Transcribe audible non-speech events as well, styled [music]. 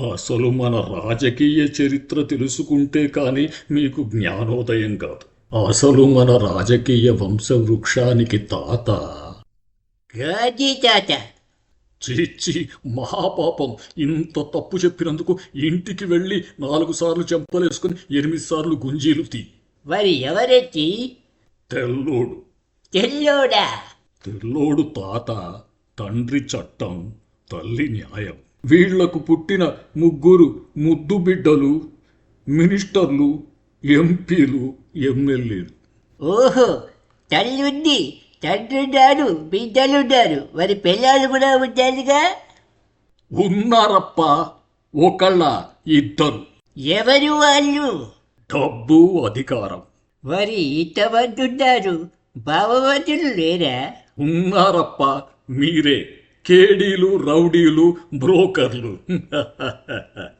అసలు మన రాజకీయ చరిత్ర తెలుసుకుంటే కాని మీకు జ్ఞానోదయం కాదు. అసలు మన రాజకీయ వంశవృక్షానికి తాత. గాజీ తాత. చీచి మహాపాపం. ఇంత తప్పు చెప్పినందుకు ఇంటికి వెళ్ళి నాలుగు సార్లు చెంపలేసుకుని ఎనిమిది సార్లు గుంజీలు తీ. మరి ఎవరెత్తి తెల్లోడు. తెల్లోడా? తెల్లోడు తాత. తండ్రి చట్టం తల్లి న్యాయం. వీళ్ళకు పుట్టిన ముగ్గురు ముద్దు బిడ్డలు మినిస్టర్లు ఎంపీలు ఎమ్మెల్యేలు. ఓహో తల్లుంది తండ్రున్నారు బిడ్డలున్నారు మరి పిల్లలు కూడా ఉంటారుగా ఉన్నారప్ప ఒకళ్ళ ఇద్దరు. ఎవరు వాళ్ళు? డబ్బు అధికారం. మరి ఇంతమంటున్నారు భావవంతులు లేరా? ఉన్నారప్ప మీరే. కేడీలు రౌడీలు బ్రోకర్లు. [laughs]